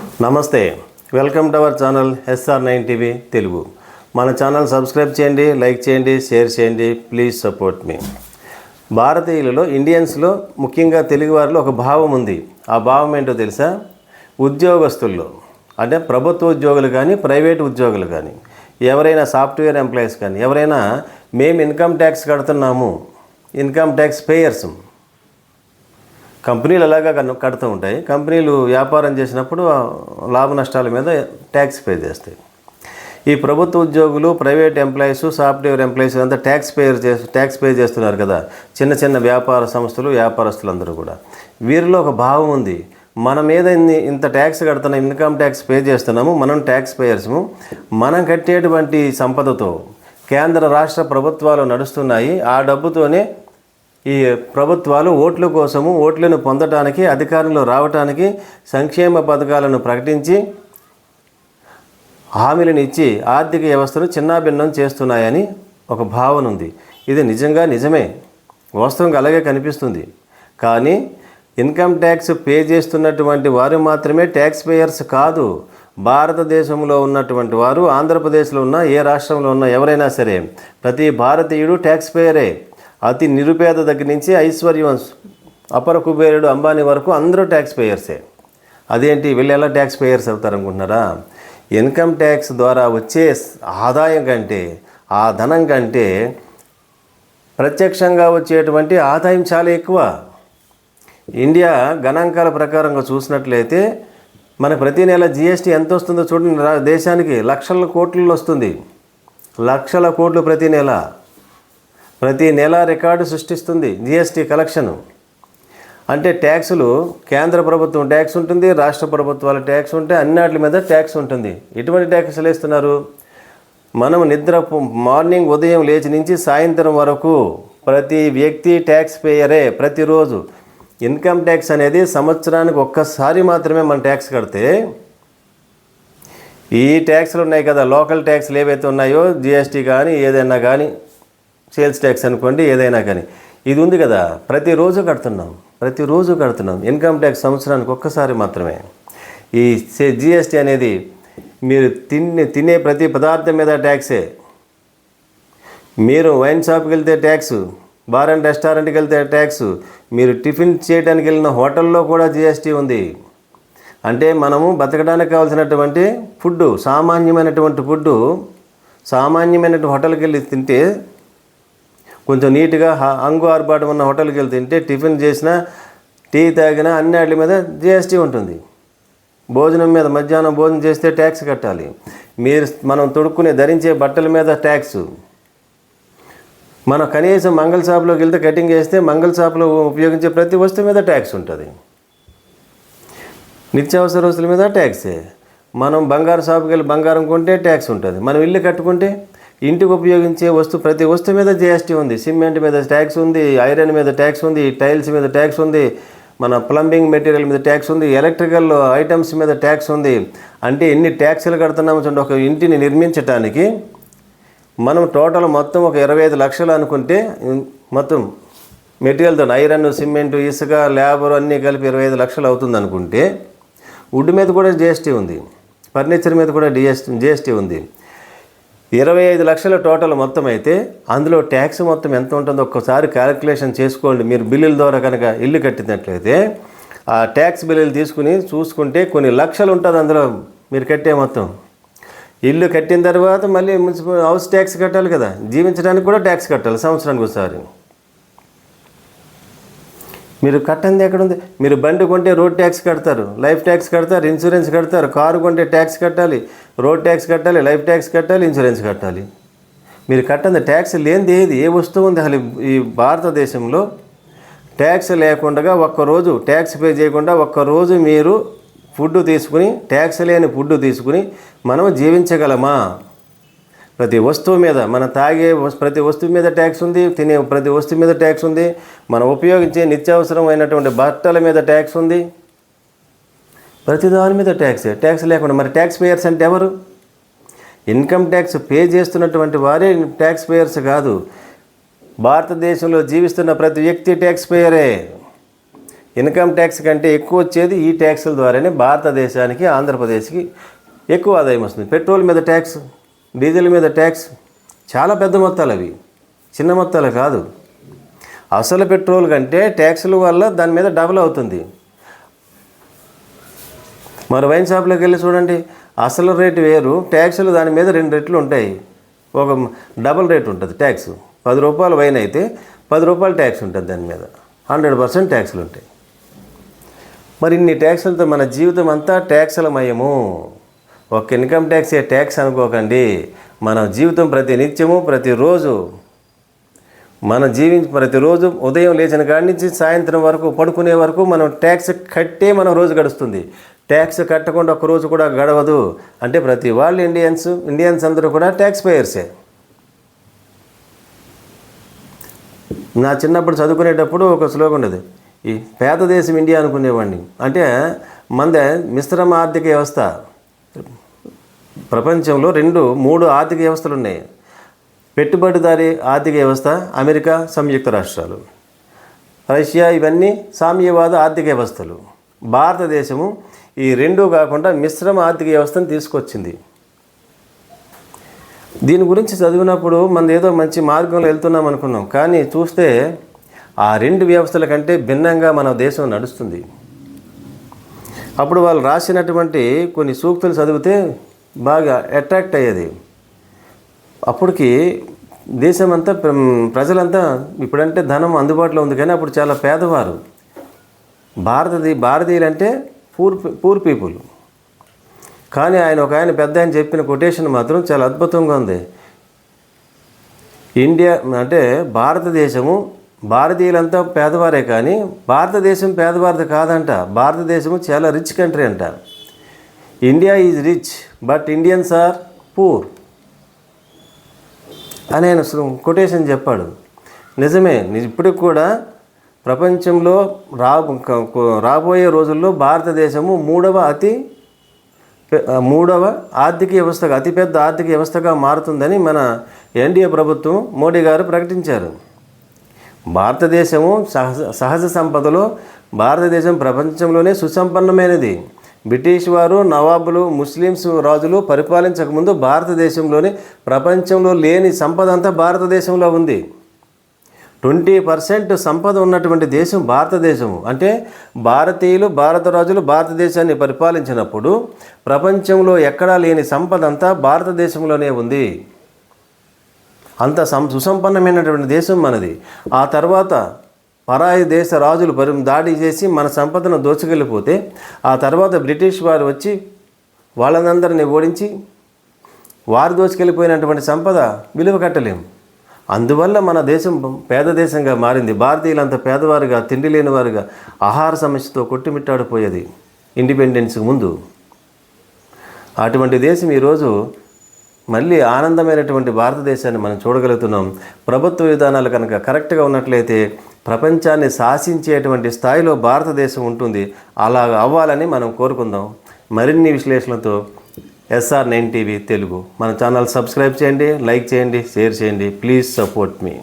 Namaste welcome to our channel SR nine TV Telugu. మన channel subscribe చేయండి like చేయండి share చేయండి please support మీ. భారతీయులలో ఇండియన్స్లో ముఖ్యంగా తెలుగు వారిలో ఒక భావం ఉంది. ఆ భావం ఏంటో తెలుసా? ఉద్యోగస్తుల్లో అంటే ప్రభుత్వ ఉద్యోగులు కానీ ప్రైవేట్ ఉద్యోగులు కానీ ఎవరైనా సాఫ్ట్వేర్ ఎంప్లాయీస్ కానీ ఎవరైనా మేము ఇన్కమ్ ట్యాక్స్ కడుతున్నాము ఇన్కమ్ ట్యాక్స్ పేయర్స్. కంపెనీలు అలాగా కను- కడుతూ ఉంటాయి. కంపెనీలు వ్యాపారం చేసినప్పుడు లాభ నష్టాల మీద ట్యాక్స్ పే చేస్తాయి. ఈ ప్రభుత్వ ఉద్యోగులు ప్రైవేట్ ఎంప్లాయీస్ సాఫ్ట్వేర్ ఎంప్లాయీస్ అంతా ట్యాక్స్ పేయర్ చేసి ట్యాక్స్ పే చేస్తున్నారు కదా. చిన్న చిన్న వ్యాపార సంస్థలు వ్యాపారస్తులందరూ కూడా. వీరిలో ఒక భావం ఉంది. మన మీద ఇన్ని ఇంత ట్యాక్స్ కడుతున్నాం ఇన్కమ్ ట్యాక్స్ పే చేస్తున్నాము మనం ట్యాక్స్ పేయర్స్ము. మనం కట్టేటువంటి సంపదతో కేంద్ర రాష్ట్ర ప్రభుత్వాలు నడుస్తున్నాయి. ఆ డబ్బుతోనే ఈ ప్రభుత్వాలు ఓట్ల కోసము ఓట్లను పొందటానికి అధికారంలో రావటానికి సంక్షేమ పథకాలను ప్రకటించి హామీలను ఇచ్చి ఆర్థిక వ్యవస్థను చిన్నాభిన్నం చేస్తున్నాయని ఒక భావన ఉంది. ఇది నిజంగా నిజమే. వాస్తవంగా అలాగే కనిపిస్తుంది. కానీ ఇన్కమ్ ట్యాక్స్ పే చేస్తున్నటువంటి వారు మాత్రమే ట్యాక్స్ పేయర్స్ కాదు. భారతదేశంలో ఉన్నటువంటి వారు ఆంధ్రప్రదేశ్లో ఉన్న ఏ రాష్ట్రంలో ఉన్న ఎవరైనా సరే ప్రతి భారతీయుడు ట్యాక్స్ పేయరే. అతి నిరుపేద దగ్గర నుంచి ఐశ్వర్యం అపర కుబేరుడు అంబానీ వరకు అందరూ ట్యాక్స్ పేయర్సే అదేంటి? వీళ్ళు ఎలా ట్యాక్స్ పేయర్స్ అవుతారనుకుంటున్నారా? ఇన్కమ్ ట్యాక్స్ ద్వారా వచ్చే ఆదాయం కంటే ఆ ధనం కంటే ప్రత్యక్షంగా వచ్చేటువంటి ఆదాయం చాలా ఎక్కువ. ఇండియా గణాంకాల ప్రకారంగా చూసినట్లయితే మన ప్రతి నెల జిఎస్టీ ఎంత వస్తుందో చూడండి దేశానికి లక్షల కోట్లలో వస్తుంది. లక్షల కోట్లు ప్రతి నెల. ప్రతి నెల రికార్డు సృష్టిస్తుంది జిఎస్టీ కలెక్షన్. అంటే ట్యాక్సులు కేంద్ర ప్రభుత్వం ట్యాక్స్ ఉంటుంది రాష్ట్ర ప్రభుత్వాల ట్యాక్స్ ఉంటాయి అన్నిటి మీద ట్యాక్స్ ఉంటుంది. ఎటువంటి ట్యాక్స్లు వేస్తున్నారు? మనం నిద్ర మార్నింగ్ ఉదయం లేచి నుంచి సాయంత్రం వరకు ప్రతి వ్యక్తి ట్యాక్స్ పేయరే ప్రతిరోజు. ఇన్కమ్ ట్యాక్స్ అనేది సంవత్సరానికి ఒక్కసారి మాత్రమే మనం ట్యాక్స్ కడితే ఈ ట్యాక్స్లు ఉన్నాయి కదా లోకల్ ట్యాక్స్లు ఏవైతే ఉన్నాయో జిఎస్టీ కానీ ఏదైనా కానీ సేల్స్ ట్యాక్స్ అనుకోండి ఏదైనా కానీ. ఇది ఉంది కదా ప్రతిరోజు కడుతున్నాం ప్రతిరోజు కడుతున్నాం. ఇన్కమ్ ట్యాక్స్ సంవత్సరానికి ఒక్కసారి మాత్రమే. ఈ జిఎస్టీ అనేది మీరు తినే తినే ప్రతి పదార్థం మీద ట్యాక్సే. మీరు వైన్ షాప్కి వెళ్తే ట్యాక్స్ బార్ అండ్ రెస్టారెంట్కి వెళ్తే ట్యాక్స్ మీరు టిఫిన్ చేయడానికి వెళ్ళిన హోటల్లో కూడా జిఎస్టీ ఉంది. అంటే మనము బతకడానికి కావాల్సినటువంటి ఫుడ్ సామాన్యమైనటువంటి ఫుడ్ సామాన్యమైనటువంటి హోటల్కి వెళ్ళి తింటే కొంచెం నీట్గా అంగు ఆర్భాటం ఉన్న హోటల్కి వెళ్ళి తింటే టిఫిన్ చేసినా టీ తాగినా అన్ని వాటి మీద జిఎస్టీ ఉంటుంది. భోజనం మీద మధ్యాహ్నం భోజనం చేస్తే ట్యాక్స్ కట్టాలి. మీరు మనం తొడుక్కునే ధరించే బట్టల మీద ట్యాక్స్. మనం కనీసం మంగళ షాప్లోకి వెళ్తే కటింగ్ చేస్తే మంగళ షాప్లో ఉపయోగించే ప్రతి వస్తువు మీద ట్యాక్స్ ఉంటుంది. నిత్యావసర వస్తువుల మీద ట్యాక్సే. మనం బంగారం షాప్కి వెళ్ళి బంగారం కొంటే ట్యాక్స్ ఉంటుంది. మనం ఇల్లు కట్టుకుంటే ఇంటికి ఉపయోగించే వస్తువు ప్రతి వస్తువు మీద జిఎస్టీ ఉంది. సిమెంట్ మీద ట్యాక్స్ ఉంది ఐరన్ మీద ట్యాక్స్ ఉంది టైల్స్ మీద ట్యాక్స్ ఉంది మన ప్లంబింగ్ మెటీరియల్ మీద ట్యాక్స్ ఉంది ఎలక్ట్రికల్ ఐటమ్స్ మీద ట్యాక్స్ ఉంది. అంటే ఎన్ని ట్యాక్స్లు కడుతున్నాము చూడండి ఒక ఇంటిని నిర్మించటానికి మనం టోటల్ మొత్తం ఒక ఇరవై ఐదు లక్షలు అనుకుంటే మొత్తం మెటీరియల్తో ఐరన్ సిమెంట్ ఇసుక లేబర్ అన్నీ కలిపి ఇరవై ఐదు లక్షలు అవుతుంది అనుకుంటే వుడ్ మీద కూడా జిఎస్టీ ఉంది. ఫర్నిచర్ మీద కూడా డిఎస్టీ జిఎస్టీ ఉంది. ఇరవై ఐదు లక్షల టోటల్ మొత్తం అయితే అందులో ట్యాక్స్ మొత్తం ఎంత ఉంటుందో ఒక్కసారి క్యాలిక్యులేషన్ చేసుకోండి. మీరు బిల్లుల ద్వారా కనుక ఇల్లు కట్టినట్లయితే ఆ ట్యాక్స్ బిల్లులు తీసుకుని చూసుకుంటే కొన్ని లక్షలు ఉంటుంది అందులో మీరు కట్టే మొత్తం. ఇల్లు కట్టిన తర్వాత మళ్ళీ మున్సిపల్ హౌస్ ట్యాక్స్ కట్టాలి కదా. జీవించడానికి కూడా ట్యాక్స్ కట్టాలి సంవత్సరానికి ఒకసారి. మీరు కట్టంది ఎక్కడుంది? మీరు బండి కొంటే రోడ్ ట్యాక్స్ కడతారు లైఫ్ ట్యాక్స్ కడతారు ఇన్సూరెన్స్ కడతారు కారు కొంటే ట్యాక్స్ కట్టాలి రోడ్ ట్యాక్స్ కట్టాలి లైఫ్ ట్యాక్స్ కట్టాలి ఇన్సూరెన్స్ కట్టాలి. మీరు కట్టంత ట్యాక్స్ లేనిది ఏది? ఏ వస్తువు ఉంది అసలు ఈ భారతదేశంలో? ట్యాక్స్ లేకుండా ఒక్కరోజు ట్యాక్స్ పే చేయకుండా ఒక్కరోజు మీరు ఫుడ్ తీసుకుని ట్యాక్స్ లేని ఫుడ్ తీసుకుని మనం జీవించగలమా? ప్రతి వస్తువు మీద మనం తాగే వస్- ప్రతి వస్తువు మీద ట్యాక్స్ ఉంది తినే ప్రతి వస్తువు మీద ట్యాక్స్ ఉంది మనం ఉపయోగించే నిత్యావసరమైనటువంటి బట్టల మీద ట్యాక్స్ ఉంది. ప్రతి దాని మీద ట్యాక్స్ ట్యాక్స్ లేకుండా. మరి ట్యాక్స్ పేయర్స్ అంటే ఎవరు? ఇన్కమ్ ట్యాక్స్ పే చేస్తున్నటువంటి వారే ట్యాక్స్ పేయర్స్ కాదు. భారతదేశంలో జీవిస్తున్న ప్రతి వ్యక్తి ట్యాక్స్ పేయరే. ఇన్కమ్ ట్యాక్స్ కంటే ఎక్కువ వచ్చేది ఈ ట్యాక్సుల ద్వారానే భారతదేశానికి ఆంధ్రప్రదేశ్కి ఎక్కువ ఆదాయం వస్తుంది. పెట్రోల్ మీద ట్యాక్స్ డీజిల్ మీద ట్యాక్స్ చాలా పెద్ద మొత్తాలు అవి. చిన్న మొత్తాలు కాదు. అసలు పెట్రోల్ కంటే ట్యాక్సుల వల్ల దాని మీద డబుల్ అవుతుంది. మరి వైన్ షాప్లోకి వెళ్ళి చూడండి అసలు రేటు వేరు. ట్యాక్సులు దాని మీద రెండు రెట్లు ఉంటాయి. ఒక డబుల్ రేట్ ఉంటుంది ట్యాక్స్. పది రూపాయలు వైన్ అయితే పది రూపాయలు ట్యాక్స్ ఉంటుంది దాని మీద. హండ్రెడ్ పర్సెంట్ ట్యాక్సులు ఉంటాయి. మరి ఇన్ని ట్యాక్సులతో మన జీవితం అంతా ట్యాక్సులమయము. ఒక ఇన్కమ్ ట్యాక్స్ ఏ ట్యాక్స్ అనుకోకండి. మన జీవితం ప్రతి నిత్యము ప్రతిరోజు మన జీవించి ప్రతిరోజు ఉదయం లేచిన కాడి నుంచి సాయంత్రం వరకు పడుకునే వరకు మనం ట్యాక్స్ కట్టే మనం రోజు గడుస్తుంది. ట్యాక్స్ కట్టకుండా ఒక రోజు కూడా గడవదు. అంటే ప్రతి వాళ్ళు ఇండియన్స్ ఇండియన్స్ అందరూ కూడా ట్యాక్స్ పేయర్సే నా చిన్నప్పుడు చదువుకునేటప్పుడు ఒక శ్లోకం ఉండేది. ఈ పేద దేశం ఇండియా అనుకునేవాడిని. అంటే మందే మిశ్రమ ఆర్థిక వ్యవస్థ. ప్రపంచంలో రెండు మూడు ఆర్థిక వ్యవస్థలు ఉన్నాయి. పెట్టుబడిదారీ ఆర్థిక వ్యవస్థ అమెరికా సంయుక్త రాష్ట్రాలు. రష్యా ఇవన్నీ సామ్యవాద ఆర్థిక వ్యవస్థలు. భారతదేశము ఈ రెండు కాకుండా మిశ్రమ ఆర్థిక వ్యవస్థను తీసుకొచ్చింది. దీని గురించి చదివినప్పుడు మనం ఏదో మంచి మార్గంలో వెళ్తున్నాం అనుకున్నాం. కానీ చూస్తే ఆ రెండు వ్యవస్థల కంటే భిన్నంగా మన దేశం నడుస్తుంది. అప్పుడు వాళ్ళు రాసినటువంటి కొన్ని సూక్తులు చదివితే బాగా అట్రాక్ట్ అయ్యేది. అప్పటికి దేశమంతా ప్ర- ప్రజలంతా ఇప్పుడంటే ధనం అందుబాటులో ఉంది కానీ అప్పుడు చాలా పేదవారు. భారతది భారతీయులంటే పూర్ పూర్ పీపుల్. కానీ ఆయన ఒక ఆయన పెద్ద ఆయన చెప్పిన కొటేషన్ మాత్రం చాలా అద్భుతంగా ఉంది. ఇండియా అంటే భారతదేశము భారతీయులంతా పేదవారే కానీ భారతదేశం పేదవారిది కాదంట. భారతదేశము చాలా రిచ్ కంట్రీ అంట. India is rich but Indians are poor. అని ఆయన కొటేషన్ చెప్పాడు. నిజమే ఇప్పటికి కూడా ప్రపంచంలో రా రాబోయే రోజుల్లో భారతదేశము మూడవ అతి మూడవ ఆర్థిక వ్యవస్థగా అతిపెద్ద ఆర్థిక వ్యవస్థగా మారుతుందని మన ఎన్డీఏ ప్రభుత్వం మోడీ గారు ప్రకటించారు. భారతదేశము సహజ సహజ సంపదలో భారతదేశం ప్రపంచంలోనే సుసంపన్నమైనది. బ్రిటిష్ వారు నవాబులు ముస్లిమ్స్ రాజులు పరిపాలించకముందు భారతదేశంలోని ప్రపంచంలో లేని సంపద అంతా భారతదేశంలో ఉంది. ట్వంటీ పర్సెంట్ సంపద ఉన్నటువంటి దేశం భారతదేశం అంటే భారతీయులు భారత రాజులు భారతదేశాన్ని పరిపాలించినప్పుడు ప్రపంచంలో ఎక్కడా లేని సంపద అంతా భారతదేశంలోనే ఉంది. అంత సం సుసంపన్నమైనటువంటి దేశం మనది. ఆ తర్వాత పరాయి దేశ రాజులు పరి దాడి చేసి మన సంపదను దోచుకెళ్ళిపోతే ఆ తర్వాత బ్రిటిష్ వారు వచ్చి వాళ్ళందరినీ ఓడించి వారు దోచుకెళ్ళిపోయినటువంటి సంపద విలువ కట్టలేము అందువల్ల మన దేశం పేద దేశంగా మారింది. భారతీయులంతా పేదవారుగా తిండి లేనివారుగా ఆహార సమస్యతో కొట్టుమిట్టాడిపోయేది ఇండిపెండెన్స్కి ముందు. అటువంటి దేశం ఈరోజు మళ్ళీ ఆనందమైనటువంటి భారతదేశాన్ని మనం చూడగలుగుతున్నాం. ప్రభుత్వ విధానాలు కనుక కరెక్ట్గా ఉన్నట్లయితే ప్రపంచాన్ని శాసించేటువంటి స్థాయిలో భారతదేశం ఉంటుంది. అలా అవ్వాలని మనం కోరుకుందాం. మరిన్ని విశ్లేషణలతో ఎస్ఆర్ నైన్ టీవీ తెలుగు. మన ఛానల్ సబ్స్క్రైబ్ చేయండి లైక్ చేయండి షేర్ చేయండి. Please support me.